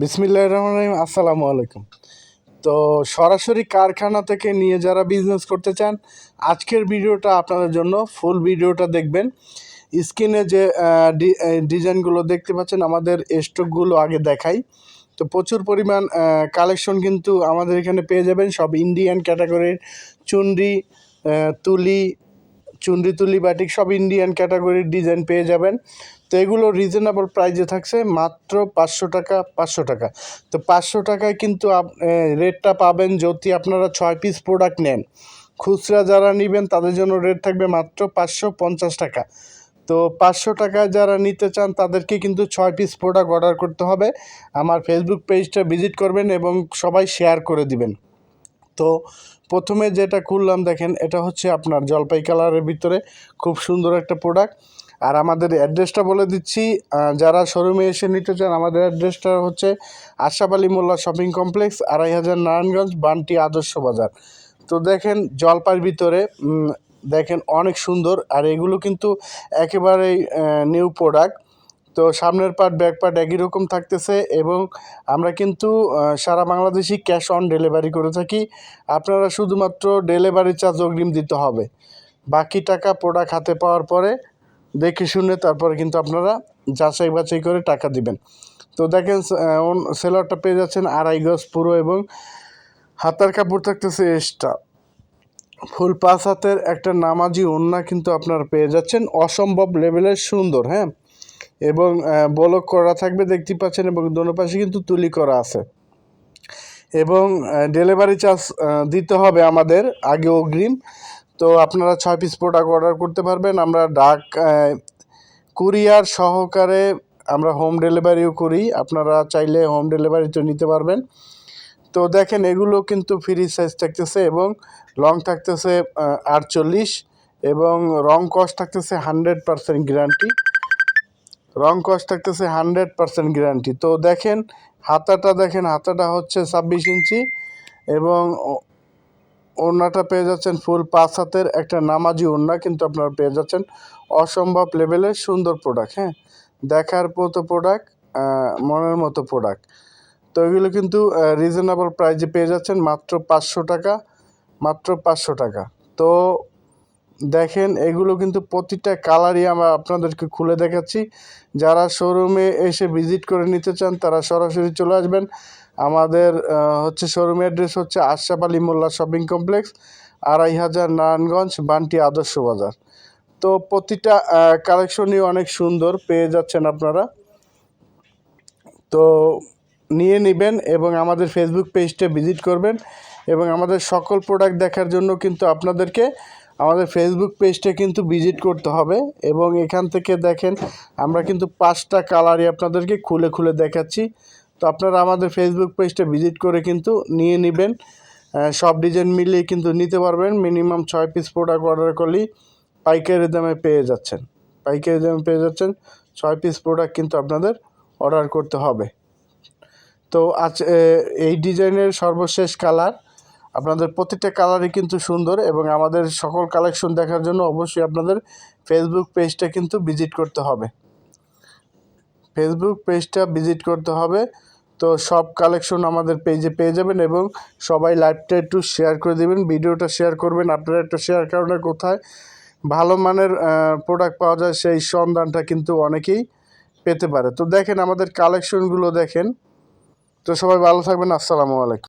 বিসমিল্লাহ রহমান রহিম, আসসালামু আলাইকুম। তো সরাসরি কারখানা থেকে নিয়ে যারা বিজনেস করতে চান, আজকের ভিডিওটা আপনাদের জন্য ফুল ভিডিওটা দেখবেন। স্ক্রিনে যে ডিজাইনগুলো দেখতে পাচ্ছেন, আমাদের স্টকগুলো আগে দেখাই। তো প্রচুর পরিমাণ কালেকশন কিন্তু আমাদের এখানে পেয়ে যাবেন, সব ইন্ডিয়ান ক্যাটাগরির চুন্ডি তুলি চুনরি তুলি বাটিক সব ইন্ডিয়ান ক্যাটাগরির ডিজাইন পেয়ে যাবেন। তো এগুলো রিজনেবল প্রাইসে থাকছে মাত্র পাঁচশো টাকা পাঁচশো টাকা। তো পাঁচশো টাকায় কিন্তু রেটটা পাবেন যদি আপনারা ছয় পিস প্রোডাক্ট নেন। খুচরা যারা নেবেন, তাদের জন্য রেট থাকবে মাত্র পাঁচশো পঞ্চাশ টাকা। তো পাঁচশো টাকায় যারা নিতে চান, তাদেরকে কিন্তু ছয় পিস প্রোডাক্ট অর্ডার করতে হবে। আমার ফেসবুক পেজটা ভিজিট করবেন এবং সবাই শেয়ার করে দিবেন। তো প্রথমে যেটা খুললাম দেখেন, এটা হচ্ছে আপনার জলপাই কালারের ভিতরে খুব সুন্দর একটা প্রোডাক্ট আর আমাদের অ্যাড্রেসটা বলে দিচ্ছি যারা শোরুমে এসে নিতে চান, আমাদের অ্যাড্রেসটা হচ্ছে আশাফ আলী মোল্লা শপিং কমপ্লেক্স আড়াই হাজার নারায়ণগঞ্জ, বান্টি আদর্শ বাজার। তো দেখেন জলপাইয়ের ভিতরে দেখেন অনেক সুন্দর, আর এগুলো কিন্তু একেবারেই নিউ প্রোডাক্ট তো সামনের পার্ট ব্যাক পার্ট একই রকম থাকতেছে এবং আমরা কিন্তু সারা বাংলাদেশি ক্যাশ অন ডেলিভারি করে থাকি। আপনারা শুধুমাত্র ডেলিভারি চার্জ অগ্রিম দিতে হবে। বাকি টাকা প্রোডাক্ট হাতে পাওয়ার পরে দেখে শুনে তারপরে কিন্তু আপনারা যাচাই বাছাই করে টাকা দিবেন। তো দেখেন সেলারটা পেয়ে যাচ্ছেন আড়াই গজ পুরো এবং হাতার কাপড় থাকতেছে এক্সট্রা ফুল পাঁচ হাতের একটা নামাজি ওন্না কিন্তু আপনারা পেয়ে যাচ্ছেন। অসম্ভব লেভেলের সুন্দর হ্যাঁ? এবং বলক করা থাকবে, দেখতে পাচ্ছেন, এবং দোনো পাশে কিন্তু তুলি করা আছে। এবং ডেলিভারি চার্জ দিতে হবে আমাদের আগে অগ্রিম। তো আপনারা ছয় পিস প্রোডাক্ট অর্ডার করতে পারবেন। আমরা ডাক কুরিয়ার সহকারে আমরা হোম ডেলিভারিও করি। আপনারা চাইলে হোম ডেলিভারিতে নিতে পারবেন। তো দেখেন, এগুলো কিন্তু ফ্রি সাইজ থাকতেছে এবং লং থাকতেছে আটচল্লিশ এবং রং কস্ট থাকতেছে হান্ড্রেড পারসেন্ট গ্যারান্টি রং কস্ট থাকতেছে হান্ড্রেড পারসেন্ট গ্যারান্টি। তো দেখেন, হাতাটা দেখেন, হাতাটা হচ্ছে ছাব্বিশ ইঞ্চি এবং ওড়নাটা পেয়ে যাচ্ছেন ফুল পাঁচ হাতের একটা নামাজি ওড়না কিন্তু আপনারা পেয়ে যাচ্ছেন অসম্ভব লেভেলের সুন্দর প্রোডাক্ট হ্যাঁ? দেখার মতো প্রোডাক্ট মনের মতো প্রোডাক্ট তো এগুলো কিন্তু রিজনেবল প্রাইজে পেয়ে যাচ্ছেন মাত্র পাঁচশো টাকা, মাত্র পাঁচশো টাকা। তো দেখেন, এগুলো কিন্তু প্রতিটা কালারই আমরা আপনাদেরকে খুলে দেখাচ্ছি। যারা শোরুমে এসে ভিজিট করে নিতে চান, তারা সরাসরি চলে আসবেন। আমাদের হচ্ছে শোরুমের অ্যাড্রেস হচ্ছে আশরাফ আলী মোল্লা শপিং কমপ্লেক্স, আড়াই হাজার নারায়ণগঞ্জ, বান্টি আদর্শ বাজার। তো প্রতিটা কালেকশনই অনেক সুন্দর, পেয়ে যাচ্ছেন আপনারা। তো নিয়ে নেবেন এবং আমাদের ফেসবুক পেজটা ভিজিট করবেন এবং আমাদের সকল প্রোডাক্ট দেখার জন্য কিন্তু আপনাদেরকে আমাদের ফেসবুক পেজটা কিন্তু ভিজিট করতে হবে এবং এখান থেকে দেখেন আমরা কিন্তু পাঁচটা কালারই আপনাদেরকে খুলে খুলে দেখাচ্ছি। তো আপনারা আমাদের ফেসবুক পেজটা ভিজিট করে কিন্তু নিয়ে নেবেন। সব ডিজাইন মিলিয়ে কিন্তু নিতে পারবেন। মিনিমাম ছয় পিস প্রোডাক্ট অর্ডার করলেই পাইকারি দামে পেয়ে যাচ্ছেন। পাইকারি দামে পেয়ে যাচ্ছেন। ছয় পিস প্রোডাক্ট কিন্তু আপনাদের অর্ডার করতে হবে। তো আজ এই ডিজাইনের সর্বশেষ কালার আপনাদের প্রতিটা কালারই কিন্তু সুন্দর এবং আমাদের সকল কালেকশন দেখার জন্য অবশ্যই আপনাদের ফেসবুক পেজটা কিন্তু ভিজিট করতে হবে। ফেসবুক পেজটা ভিজিট করতে হবে। তো সব কালেকশন আমাদের পেজে পেয়ে যাবেন এবং সবাই লাইভটা একটু শেয়ার করে দেবেন ভিডিওটা শেয়ার করবেন। আপনারা একটা শেয়ার কারণে কোথায় ভালো মানের প্রোডাক্ট পাওয়া যায় সেই সন্ধানটা কিন্তু অনেকেই পেতে পারে। তো দেখেন আমাদের কালেকশনগুলো দেখেন। তো সবাই ভালো থাকবেন, আসসালামু আলাইকুম।